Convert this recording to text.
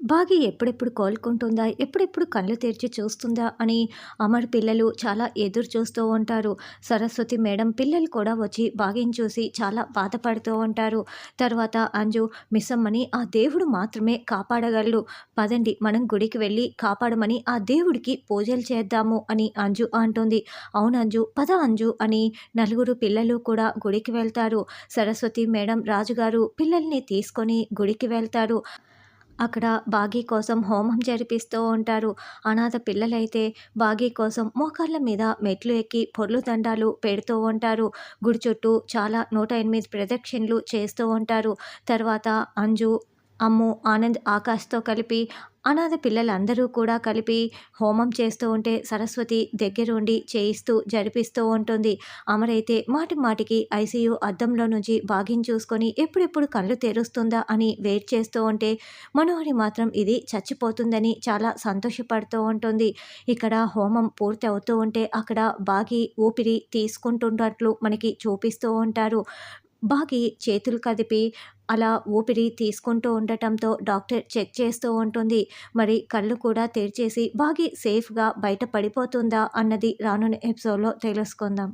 బాగి ఎప్పుడెప్పుడు కోలుకుంటుందా? ఎప్పుడెప్పుడు కళ్ళు తెరిచి చూస్తుందా? అని అమర్ పిల్లలు చాలా ఎదురు చూస్తూ ఉంటారు. సరస్వతి మేడం పిల్లలు కూడా వచ్చి బాగిని చూసి చాలా బాధపడుతూ ఉంటారు. తర్వాత అంజు మిస్సమ్మని ఆ దేవుడు మాత్రమే కాపాడగలడు. పదండి మనం గుడికి వెళ్ళి కాపాడమని ఆ దేవుడికి పూజలు చేద్దాము అని అంజు అంటుంది. అవును అంజు పద అంజు అని నలుగురు పిల్లలు కూడా గుడికి వెళ్తారు. సరస్వతి మేడం రాజుగారు పిల్లల్ని తీసుకొని గుడికి వెళ్తారు. అక్కడ బాగీ కోసం హోమం జరిపిస్తూ ఉంటారు. అనాథ పిల్లలైతే బాగీ కోసం మోకాళ్ళ మీద మెట్లు ఎక్కి పొర్లు దండాలు పెడుతూ ఉంటారు. గుడి చుట్టూ చాలా నూట ఎనిమిది ప్రదక్షిణలు చేస్తూ ఉంటారు. తర్వాత అంజు అమ్ము ఆనంద్ ఆకాష్తో కలిపి అనాథ పిల్లలందరూ కూడా కలిపి హోమం చేస్తూ ఉంటే సరస్వతి దగ్గరుండి చేయిస్తూ జరిపిస్తూ ఉంటుంది. అమరైతే మాటి మాటికి ఐసీయూ అద్దంలో నుంచి బాగిని చూసుకొని ఎప్పుడెప్పుడు కళ్ళు తెరుస్తుందా అని వెయిట్ చేస్తూ ఉంటే మనోహరి మాత్రం ఇది చచ్చిపోతుందని చాలా సంతోషపడుతూ ఉంటుంది. ఇక్కడ హోమం పూర్తి అవుతూ ఉంటే అక్కడ బాగి ఊపిరి తీసుకుంటున్నట్లు మనకి చూపిస్తూ ఉంటారు. బాగి చేతులు కదిపి అలా ఊపిరి తీసుకుంటూ ఉండటంతో డాక్టర్ చెక్ చేస్తూ ఉంటుంది. మరి కళ్ళు కూడా తెరిచేసి బాగి సేఫ్గా బయట పడిపోతుందా అన్నది రానున్న ఎపిసోడ్లో తెలుసుకుందాం.